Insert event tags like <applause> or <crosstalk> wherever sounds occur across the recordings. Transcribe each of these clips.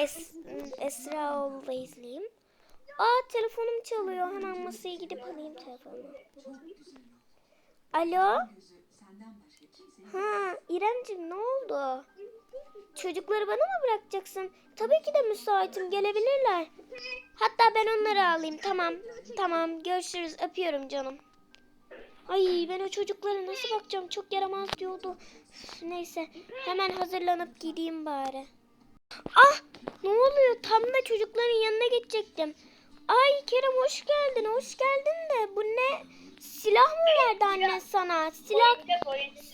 Es Esraoğlu'da izleyeyim. Aa telefonum çalıyor. Hemen masaya gidip alayım telefonumu. Alo? Ha İremciğim ne oldu? Çocukları bana mı bırakacaksın? Tabii ki de müsaitim. Gelebilirler. Hatta ben onları alayım. Tamam. Tamam. Görüşürüz. Öpüyorum canım. Ay ben o çocuklara nasıl bakacağım? Çok yaramaz diyordu. Neyse. Hemen hazırlanıp gideyim bari. Ah! Ne oluyor? Tam da çocukların yanına geçecektim. Ay Kerem hoş geldin. Hoş geldin de bu ne? Silah mı verdi anne sana? Silah Oyuncak oyuncak.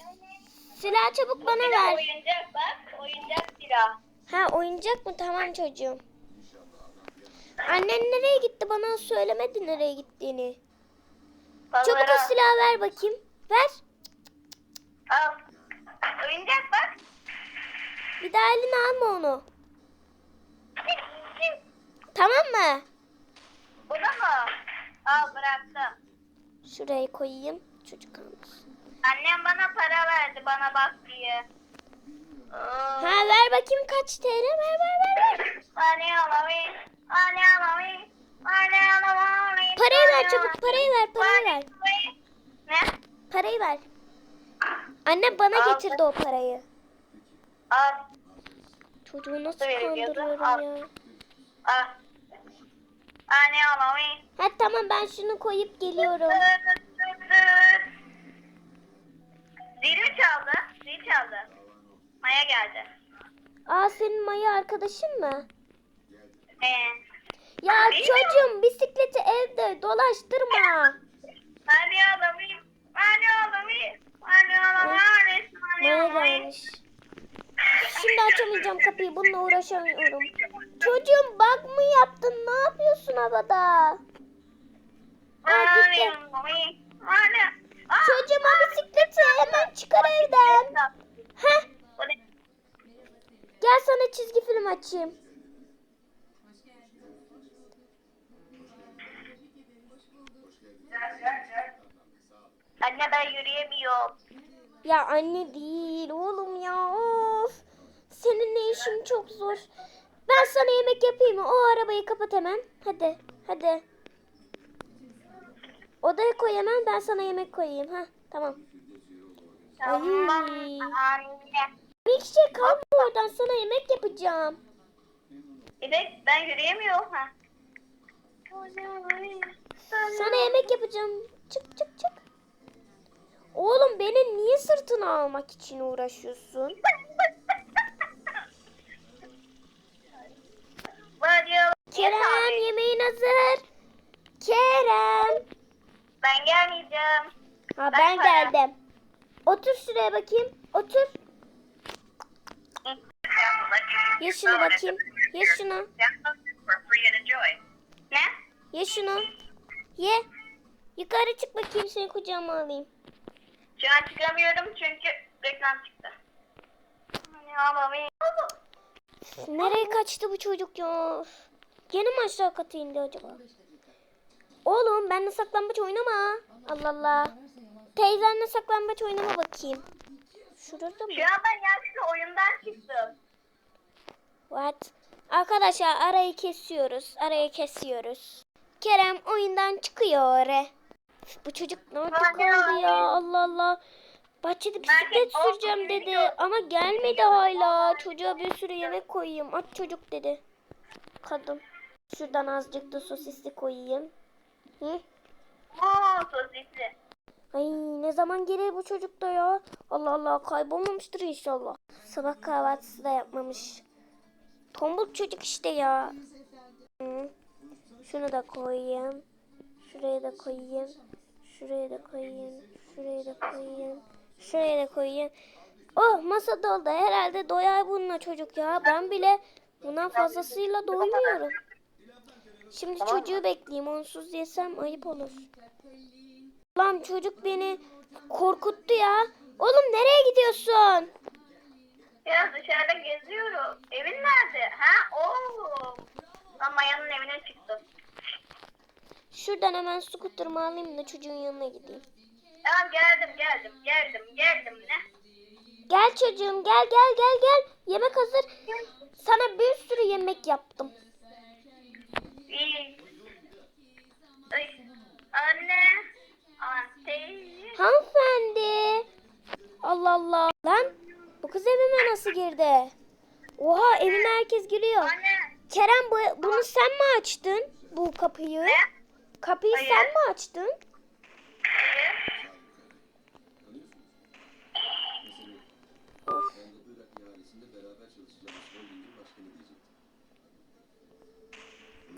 silah çabuk bana Bir de ver. oyuncak bak. Oyuncak silah. Ha oyuncak mı? Tamam çocuğum. Annen nereye gitti? Bana söylemedi nereye gittiğini. Çabuk Pazara. o silahı ver bakayım. Ver. Al. Oyuncak bak. Bir daha eline alma onu. Tamam mı? Bu da mı? Al bıraktım. Şuraya koyayım. Çocuk almasın. Annem bana para verdi bana bak diye. Ha ver bakayım kaç TL ver ver ver ver. Anne alamayın. Anne alamayın. Anne alamayın. Parayı ver çabuk parayı ver parayı ver. Ne? Parayı ver. Annem bana getirdi o parayı. Al. Çocuğu nasıl? Al. kandırıyorum ya. Al. Anne alamayın. Ha tamam ben şunu koyup geliyorum. Zil mi çaldı? Zil çaldı. Maya geldi. Aa senin Maya arkadaşın mı? Ee, Ya çocuğum bisikleti evde dolaştırma. Anne alamayın. Anne alamayın. Anne alamayın. Anne Maya alamayın. gelmiş. Şimdi açamayacağım kapıyı bununla uğraşamıyorum. Çocuğum bak mı yaptın? Ne yapıyorsun havada? Aa, gitti. Çocuğuma bisikleti hemen çıkar evden. Heh gel sana çizgi film açayım. Anne ben yürüyemiyorum. Ya anne değil oğlum ya of. Seninle işim çok zor. Ben sana yemek yapayım mı? O arabayı kapat hemen. Hadi hadi. Odaya koy hemen ben sana yemek koyayım. ha tamam. Tamam. Bir şey kalma oradan sana yemek yapacağım. De ben yürüyemiyorum ha. Sana yemek yapacağım. Çık çık çık. Oğlum beni niye sırtına almak için uğraşıyorsun? Kerem yemeğin hazır. Kerem. Ben gelmeyeceğim. Ha Ben ben para. geldim. Otur şuraya bakayım. Otur. Ye şunu bakayım. Ye şunu. Ne? Ye şunu. Ye. Yukarı çık bakayım seni kucağıma alayım. Şu an çıkamıyorum çünkü reklam çıktı. Nereye kaçtı bu çocuk ya? Gene mi aşağı kata indi acaba? Oğlum benimle saklambaç oynama. Allah Allah. Teyzenle saklambaç oynama bakayım. Şurada mı? Şu an ben yanlışlıkla oyundan çıktım. What? Arkadaşlar arayı kesiyoruz. Arayı kesiyoruz. Kerem oyundan çıkıyor oraya. Bu çocuk nerede Anne, kaldı ya? Allah Allah. Bahçede bisiklet süreceğim dedi ama gelmedi hala. Çocuğa bir sürü yemek koyayım. Aç çocuk dedi. Kadın. Şuradan azıcık da sosisli koyayım. Hı? Oo sosisli. Ay ne zaman gelir bu çocuk da ya? Allah Allah kaybolmamıştır inşallah. Sabah kahvaltısı da yapmamış. Tombul çocuk işte ya. Hı. Şunu da koyayım. Şuraya da koyayım. Şuraya da koyayım. Şuraya da koyayım. Şuraya da koyayım. Oh masa doldu. Herhalde doyar bununla çocuk ya. Ben bile bundan fazlasıyla doymuyorum. Şimdi çocuğu bekleyeyim. Onsuz yesem ayıp olur. Lan çocuk beni korkuttu ya. Oğlum nereye gidiyorsun? Biraz dışarıda geziyorum. Evin nerede? Ha? Oo. Ben Maya'nın evine çıktım. Şuradan hemen skuterımı alayım da çocuğun yanına gideyim. Tamam geldim geldim geldim geldim ne? Gel çocuğum gel gel gel gel. Yemek hazır. Sana bir sürü yemek yaptım. İyi. Ay, Anne. Anne. Hanımefendi. Allah Allah. Lan bu kız evime nasıl girdi? Oha evime herkes giriyor. Anne. Kerem bu, bunu sen mi açtın? Bu kapıyı. Ne? Kapıyı Hayır. sen mi açtın? Hayır.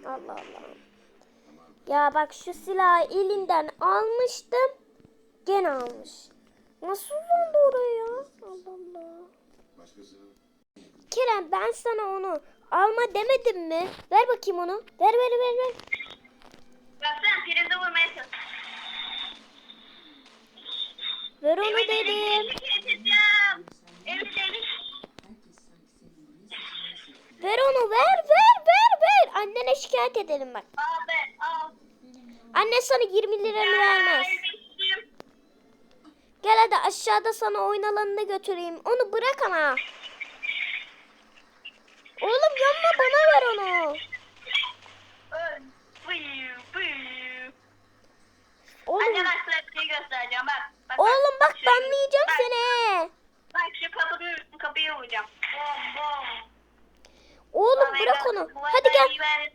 Allah Allah. Ya bak şu silahı elinden almıştım. Gene almış. Nasıl oldu oraya? Allah Allah. Kerem ben sana onu alma demedim mi? Ver bakayım onu. Ver ver ver ver. Prize vurmaya çalış. Ver onu Evi dedim. Evi delik. Ver onu ver ver ver ver. Annene şikayet edelim bak. Al be al. Anne sana 20 liranı vermez. Gel hadi aşağıda sana oyun alanına götüreyim. Onu bırak ama. Oğlum yanma bana ver onu. Oğlum, Arkadaşlar bir şey göstereceğim bak. bak oğlum bak Şu- banlayacağım bak, seni. Bak şu kapıyı, kapıyı vuracağım. Oğlum Bana bırak ver, onu. Hadi gel.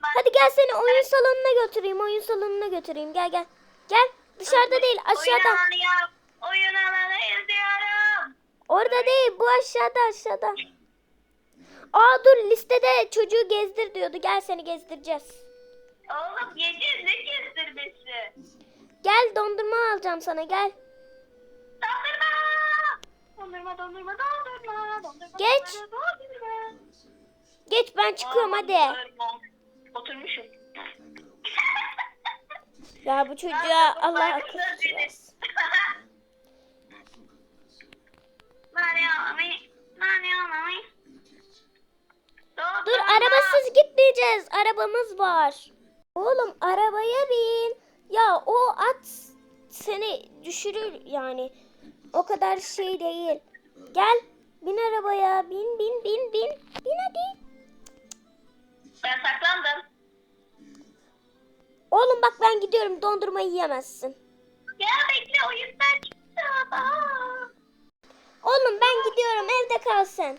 bak. Hadi gel seni oyun salonuna götüreyim. Oyun salonuna götüreyim. Gel gel. Gel. Dışarıda değil aşağıda. Oyun alanı yap. Oyun alanı izliyorum. Orada değil bu aşağıda aşağıda. Aa dur listede çocuğu gezdir diyordu. Gel seni gezdireceğiz. Oğlum yedi ne kestirmesi? Gel dondurma alacağım sana gel. Dondurma. Dondurma dondurma dondurma. dondurma Geç. dondurma. Geç ben çıkıyorum Aa, hadi. dondurma. Oturmuşum. <laughs> Ya bu çocuğa Allah akıl versin. <laughs> Dur arabasız gitmeyeceğiz. Arabamız var. Oğlum arabaya bin. Ya o at seni düşürür yani. O kadar şey değil. Gel bin arabaya. Bin bin bin bin. Bin hadi. Ben saklandım. Oğlum bak ben gidiyorum dondurma yiyemezsin. Ya bekle çıktı. Aa. Oğlum ben gidiyorum evde kal sen.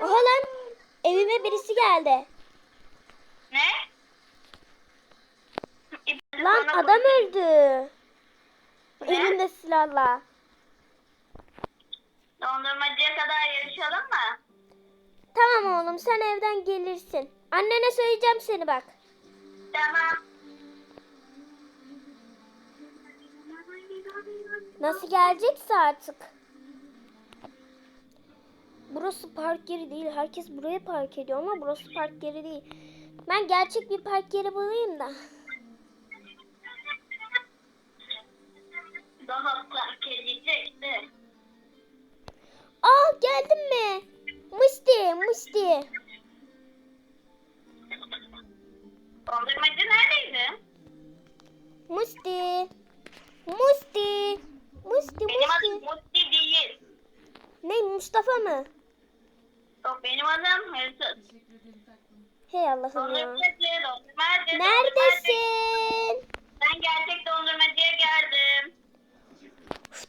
Oha lan evime birisi geldi. Ne? Lan adam bak- öldü. Ne? Elinde silahla. Dondurmacıya kadar yarışalım mı? Tamam oğlum sen evden gelirsin. Annene söyleyeceğim seni bak. Tamam. Nasıl gelecekse artık. Burası park yeri değil. Herkes buraya park ediyor ama burası park yeri değil. Ben gerçek bir park yeri bulayım da. Daha fark edecekti. Aa geldin mi? Musti, Musti. Dondurmacı neredeydi? Musti. Musti. Musti, Benim adım Musti. Musti değil. Ne Mustafa mı? Yok benim adım Hırsız. Hey Allah'ım ya. Dondurmacı, dondurmacı, dondurmacı. Neredesin? Ben gerçek dondurmacıya geldim.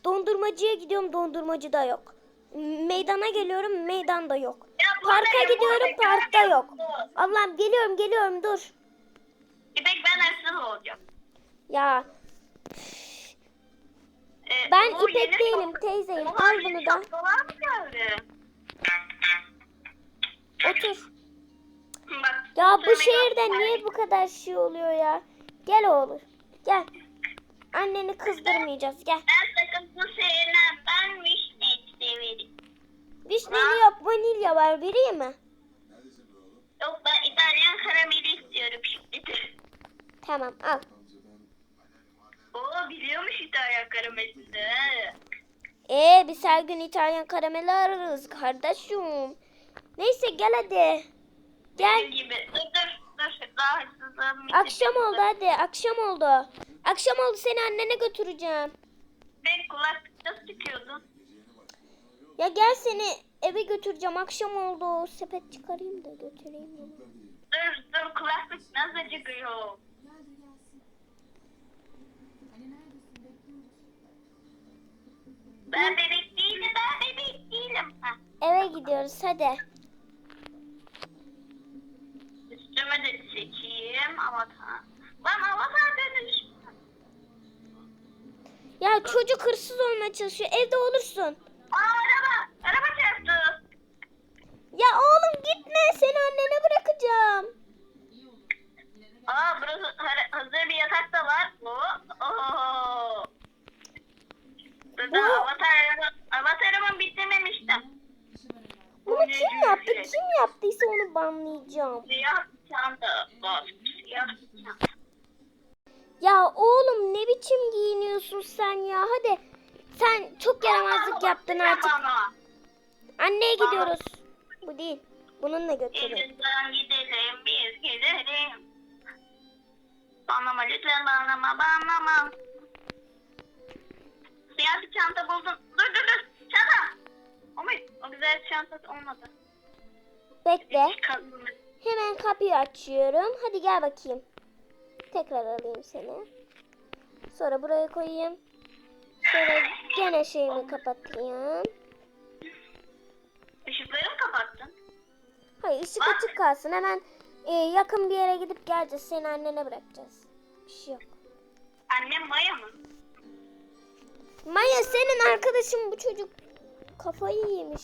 Dondurmacıya gidiyorum dondurmacı da yok. Meydana geliyorum meydan da yok. Parka gidiyorum parkta yok. Allah'ım geliyorum geliyorum dur. İpek ben hırsız olacağım. Ya Ee, ben bu İpek yeni değilim şap- teyzeyim al yeni bunu da şapkalar mı geldi? otur. Bak, Ya bu şehirde yok. niye bu kadar şey oluyor ya? Gel oğlum gel. Anneni kızdırmayacağız gel. Ben sakıntı sevmem. Ben vişne severim. Vişneli yok vanilya var vereyim mi? Yok ben İtalyan karameli istiyorum şimdi. Tamam al. Oo biliyormuş İtalyan karamelini de. Ee biz her gün İtalyan karameli ararız kardeşim. Neyse gel hadi. Gel. Benim gibi. Dur dur dur. Daha Akşam oldu hadi akşam oldu. Akşam oldu seni annene götüreceğim. Ben kulaklıkta sıkıyordun. Ya gel seni eve götüreceğim. Akşam oldu. Sepet çıkarayım da götüreyim onu. Dur dur kulaklık nasıl acıkıyor? Ben bebek değilim ben bebek değilim. Heh. Eve gidiyoruz hadi. Üstüme de çekeyim avatar. Lan Ya çocuk hırsız olmaya çalışıyor. Evde olursun. Aa araba. Araba çarptı. Ya oğlum gitme. Seni annene bırakacağım. Aa burası ha- hazır bir yatak da var. Oo. Oo. Burada Bu- avatar, avatarımı bitirmemiştim. Bunu kim yaptı? Kim yaptıysa onu banlayacağım. Siyah çanta. Siyah ne biçim giyiniyorsun sen ya? Hadi. Sen çok yaramazlık yaptın artık. Anneye gidiyoruz. Bu değil. Bununla götürün. Elimizden gidelim biz gidelim. Banlama lütfen banlama banlama. Siyah bir çanta buldum. Dur dur dur. Çanta. Ama o güzel çanta olmadı. Bekle. Hemen kapıyı açıyorum. Hadi gel bakayım. Tekrar alayım seni. Sonra buraya koyayım. Sonra gene şeyimi kapatayım. Işıkları mı kapattın? Hayır ışık açık kalsın. Hemen e, yakın bir yere gidip geleceğiz. Seni annene bırakacağız. Bir şey yok. Annem Maya mı? Maya senin arkadaşın bu çocuk kafayı yemiş.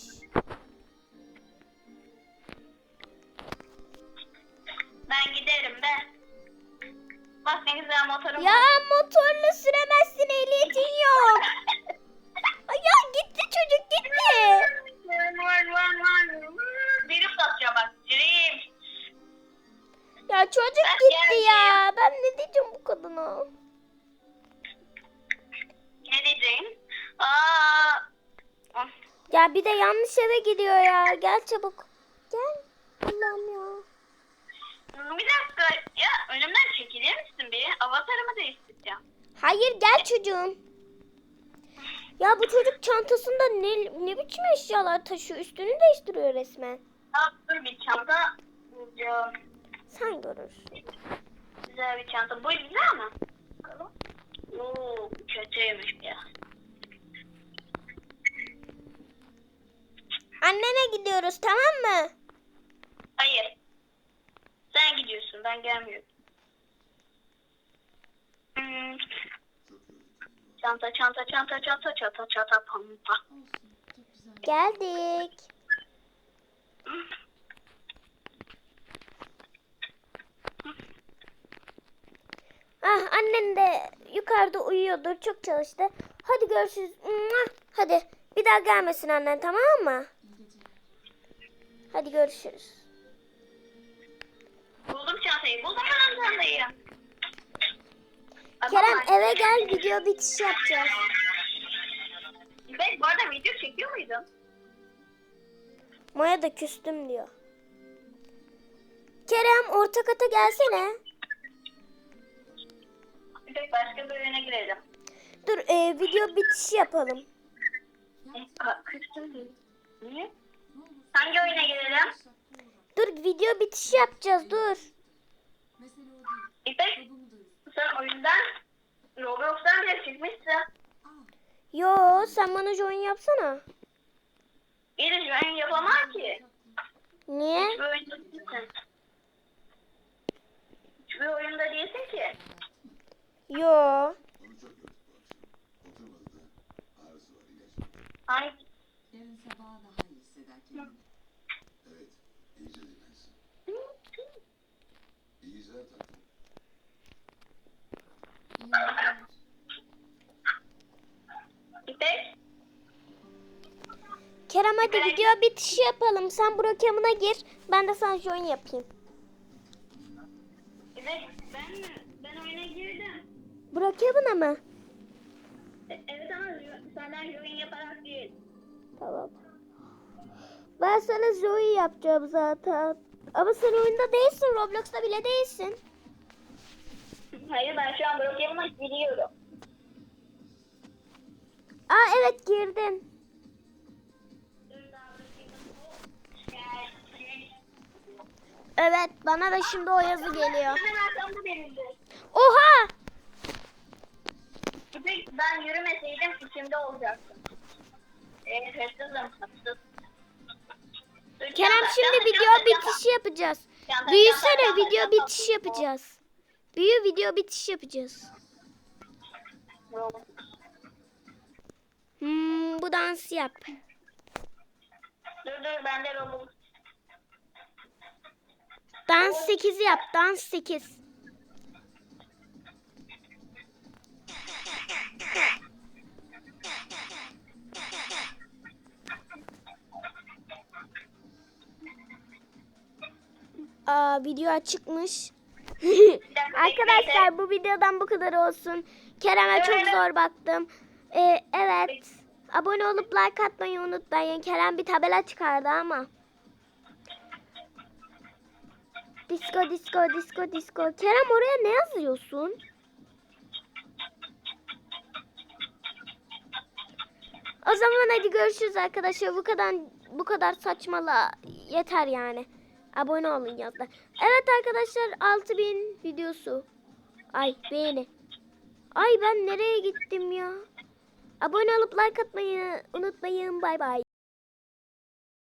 Ben giderim de. Bak ne güzel motorum Ya var. Ya bir de yanlış eve gidiyor ya. Gel çabuk. Gel. Allah'ım ya. Bir dakika. Ya önümden çekilir misin bir? Avatarımı değiştireceğim. Hayır gel çocuğum. Ya bu çocuk çantasında ne, ne biçim eşyalar taşıyor. Üstünü değiştiriyor resmen. Aa, dur bir çanta bulacağım. Sen görürsün. Güzel bir çanta. Bu güzel mi? Bakalım. Oo, kötüymüş ya. Annene gidiyoruz tamam mı? Hayır. Sen gidiyorsun. Ben gelmiyorum. Hmm. Çanta, çanta, çanta, çanta, çanta, çanta, pampa. Geldik. Ah annen de yukarıda uyuyordur. Çok çalıştı. Hadi görüşürüz. Hadi bir daha gelmesin annen tamam mı? Hadi görüşürüz. Buldum çantayı. Buldum ben çantayı. Kerem eve gel video bitiş yapacağız. Ben bu arada video çekiyor muydun? Maya da küstüm diyor. Kerem orta kata gelsene. Bir başka oyuna girelim. Dur e, video bitişi yapalım. Küstüm. Niye? Hangi oyuna girelim? Dur video bitişi yapacağız dur. İpek sen oyundan Roblox'tan bile çıkmışsın. Yo sen bana join yapsana. Bir de oyun yapamam ki. Niye? Hiçbir oyunda değilsin. Hiçbir oyunda değilsin ki. Yo. Hangi? Yarın sabah daha iyi hisseder kendini. Evet, iyice dinlensin. İyi izler tatlım. İyi uykular. İpek? Kerem hadi video bitişi yapalım. Sen brokamına gir. Ben de sana join yapayım. İpek ben mi? Ben oyuna girdim. Brokamına mı? E- Evet ama senden oyun yaparak değil. Tamam. Ben sana Zoe yapacağım zaten. Ama sen oyunda değilsin. Roblox'ta bile değilsin. Hayır ben şu an Brokeman'a giriyorum. Aa evet girdin. Evet bana da şimdi o yazı geliyor. Oha! Ben yürümeseydim içimde olacaktım. Ee, hırsızım, hırsız. Kerem şimdi video bitişi yapacağız. Büyüsene video bitişi yapacağız. Büyü video bitişi yapacağız. Hmm, bu dansı yap. Dur dur bende Roblox. Dans 8'i yap. Dans 8. Aa, video açıkmış. <laughs> Arkadaşlar bu videodan bu kadar olsun. Kerem'e çok zor baktım. Ee, evet. Abone olup like atmayı unutmayın. Kerem bir tabela çıkardı ama. Disco disco disco disco. Kerem oraya ne yazıyorsun? O zaman hadi görüşürüz arkadaşlar. Bu kadar bu kadar saçmala yeter yani. Abone olun yazdı. Evet arkadaşlar 6000 videosu. Ay beğeni. Ay ben nereye gittim ya? Abone olup like atmayı unutmayın. Bay bay.